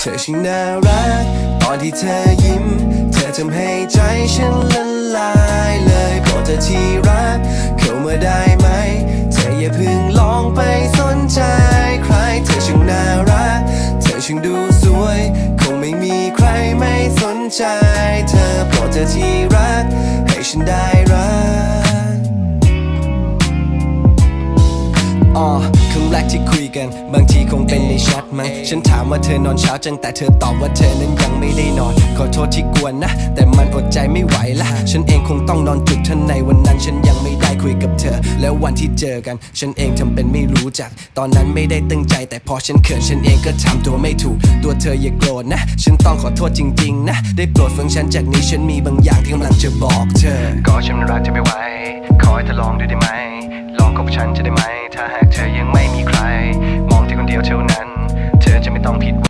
เธอช่างน่ารัก ตอนที่เธอยิ้ม เธอทำให้ใจฉันละลายเลยโปรดเธอที่รัก เข้ามาได้ไหม เธออย่าเพึ่งลองไปสนใจใคร เธอช่างน่ารัก เธอช่างดูสวย คงไม่มีใครไม่สนใจ เธอโปรดเธอที่รัก อ๋อครั้งแรกที่คุยกัน บางทีคงเป็นในแชทมั้งฉันถามว่าเธอนอนเช้าจังแต่เธอตอบว่าเธอนั้นยังไม่ได้นอน ขอโทษที่กวนนะ แต่มันอดใจไม่ไหวละฉันเองคงต้องนอนจุดท่านในวันนั้นฉันยังไม่ได้คุยกับเธอ แล้ววันที่เจอกัน ฉันเองทำเป็นไม่รู้จัก ตอนนั้นไม่ได้ตั้งใจ แต่พอฉันเขินฉันเองก็ทำตัวไม่ถูก ตัวเธออย่าโกรธนะ ฉันต้องขอโทษจริงๆนะ ได้โปรดฟังฉันจากนี้ฉันมีบางอย่างที่กำลังจะบอกเธอ ก็ฉันรักเธอไม่ไหว ขอให้เธอลองดูได้ไหม บฉันจะได้ไหม ถ้าหากเธอยังไม่มีใคร มองเธอคนเดียวเท่านั้น เธอจะไม่ต้องผิดหวัง